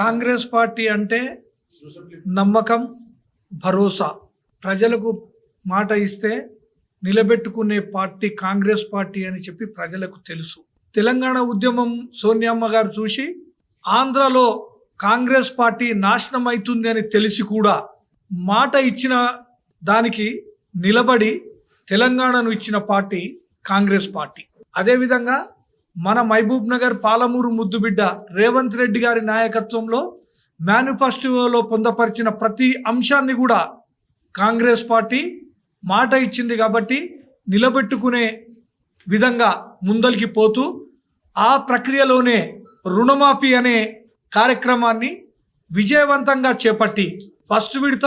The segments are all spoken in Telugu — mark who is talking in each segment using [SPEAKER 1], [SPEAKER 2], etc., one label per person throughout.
[SPEAKER 1] కాంగ్రెస్ పార్టీ అంటే నమ్మకం భరోసా. ప్రజలకు మాట ఇస్తే నిలబెట్టుకునే పార్టీ కాంగ్రెస్ పార్టీ అని చెప్పి ప్రజలకు తెలుసు. తెలంగాణ ఉద్యమం సోనియమ్మ గారు చూసి ఆంధ్రలో కాంగ్రెస్ పార్టీ నాశనం అవుతుంది అని తెలిసి కూడా మాట ఇచ్చిన దానికి నిలబడి తెలంగాణను ఇచ్చిన పార్టీ కాంగ్రెస్ పార్టీ. అదేవిధంగా మన మహబూబ్ నగర్ పాలమూరు ముద్దుబిడ్డ రేవంత్ రెడ్డి గారి నాయకత్వంలో మేనిఫెస్టోలో పొందపరిచిన ప్రతి అంశాన్ని కూడా కాంగ్రెస్ పార్టీ మాట ఇచ్చింది కాబట్టి నిలబెట్టుకునే విధంగా ముందలికి పోతూ ఆ ప్రక్రియలోనే రుణమాఫీ అనే కార్యక్రమాన్ని విజయవంతంగా చేపట్టి ఫస్ట్ విడత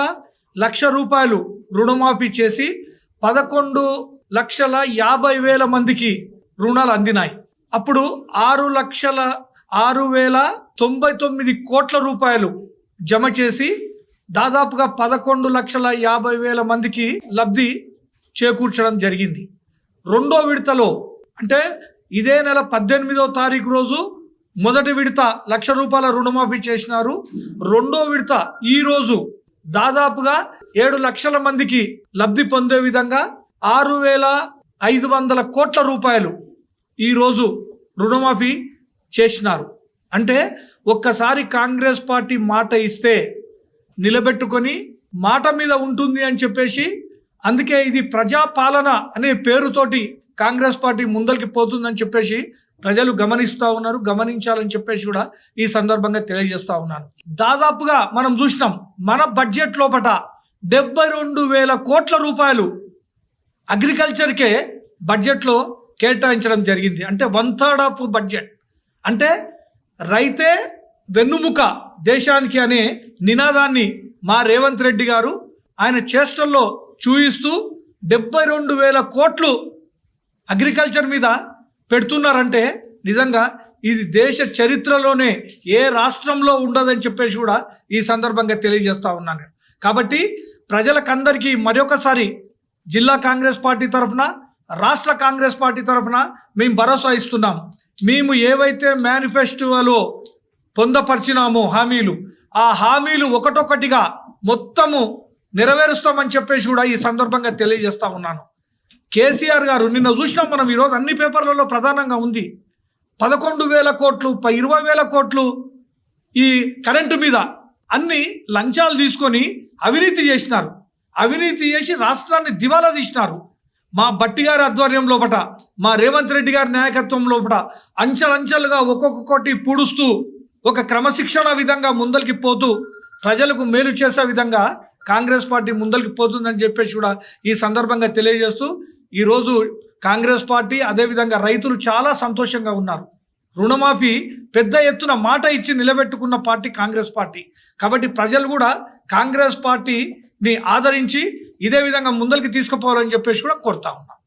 [SPEAKER 1] లక్ష రూపాయలు రుణమాఫీ చేసి పదకొండు లక్షల యాభై వేల మందికి రుణాలు అందినాయి. అప్పుడు ఆరు లక్షల ఆరు వేల తొంభై తొమ్మిది కోట్ల రూపాయలు జమ చేసి దాదాపుగా పదకొండు లక్షల యాభై వేల మందికి లబ్ధి చేకూర్చడం జరిగింది. రెండో విడతలో అంటే ఇదే నెల పద్దెనిమిదో తారీఖు రోజు మొదటి విడత లక్ష రూపాయల రుణమాఫీ చేసినారు. రెండో విడత ఈ రోజు దాదాపుగా ఏడు లక్షల మందికి లబ్ధి పొందే విధంగా ఆరు వేల ఐదు వందల కోట్ల రూపాయలు ఈరోజు రుణమాఫీ చేసినారు. అంటే ఒక్కసారి కాంగ్రెస్ పార్టీ మాట ఇస్తే నిలబెట్టుకొని మాట మీద ఉంటుంది అని చెప్పేసి అందుకే ఇది ప్రజాపాలన అనే పేరుతోటి కాంగ్రెస్ పార్టీ ముందరికి పోతుందని చెప్పేసి ప్రజలు గమనిస్తూ ఉన్నారు గమనించాలని చెప్పేసి కూడా ఈ సందర్భంగా తెలియజేస్తా ఉన్నాను. దాదాపుగా మనం చూసినాం మన బడ్జెట్ లోపట డెబ్బై రెండు వేల కోట్ల రూపాయలు అగ్రికల్చర్కే బడ్జెట్లో కేటాయించడం జరిగింది. అంటే వన్ థర్డ్ ఆఫ్ బడ్జెట్ అంటే రైతే వెన్నుముక దేశానికి అనే నినాదాన్ని మా రేవంత్ రెడ్డి గారు ఆయన చేష్టల్లో చూయిస్తూ డెబ్బై రెండు వేల కోట్లు అగ్రికల్చర్ మీద పెడుతున్నారంటే నిజంగా ఇది దేశ చరిత్రలోనే ఏ రాష్ట్రంలో ఉండదని చెప్పేసి కూడా ఈ సందర్భంగా తెలియజేస్తా ఉన్నాను. కాబట్టి ప్రజలకందరికీ మరొకసారి జిల్లా కాంగ్రెస్ పార్టీ తరఫున రాష్ట్ర కాంగ్రెస్ పార్టీ తరఫున మేము భరోసా ఇస్తున్నాం. మేము ఏవైతే మేనిఫెస్టోలో పొందపరిచినామో హామీలు ఆ హామీలు ఒకటొకటిగా మొత్తము నెరవేరుస్తామని చెప్పేసి కూడా ఈ సందర్భంగా తెలియజేస్తా ఉన్నాను. కేసీఆర్ గారు నిన్న చూసినాం మనం ఈరోజు అన్ని పేపర్లలో ప్రధానంగా ఉంది. పదకొండు వేల కోట్లు ప- ఇరవై వేల కోట్లు ఈ కరెంటు మీద అన్ని లంచాలు తీసుకొని అవినీతి చేసినారు. అవినీతి చేసి రాష్ట్రాన్ని దివాలా తీసినారు. మా బట్టి గారి ఆధ్వర్యం లోపట మా రేవంత్ రెడ్డి గారి నాయకత్వం లోపట అంచెలంచెలుగా ఒక్కొక్క కోటి పూడుస్తూ ఒక క్రమశిక్షణ విధంగా ముందరికి పోతూ ప్రజలకు మేలు చేసే విధంగా కాంగ్రెస్ పార్టీ ముందరికి పోతుందని చెప్పేసి కూడా ఈ సందర్భంగా తెలియజేస్తూ ఈరోజు కాంగ్రెస్ పార్టీ అదేవిధంగా రైతులు చాలా సంతోషంగా ఉన్నారు. రుణమాఫీ పెద్ద ఎత్తున మాట ఇచ్చి నిలబెట్టుకున్న పార్టీ కాంగ్రెస్ పార్టీ. కాబట్టి ప్రజలు కూడా కాంగ్రెస్ పార్టీని ఆదరించి ఇదే విధంగా ముందరికి తీసుకుపోవాలని చెప్పేసి కూడా కోరుతా ఉన్నాం.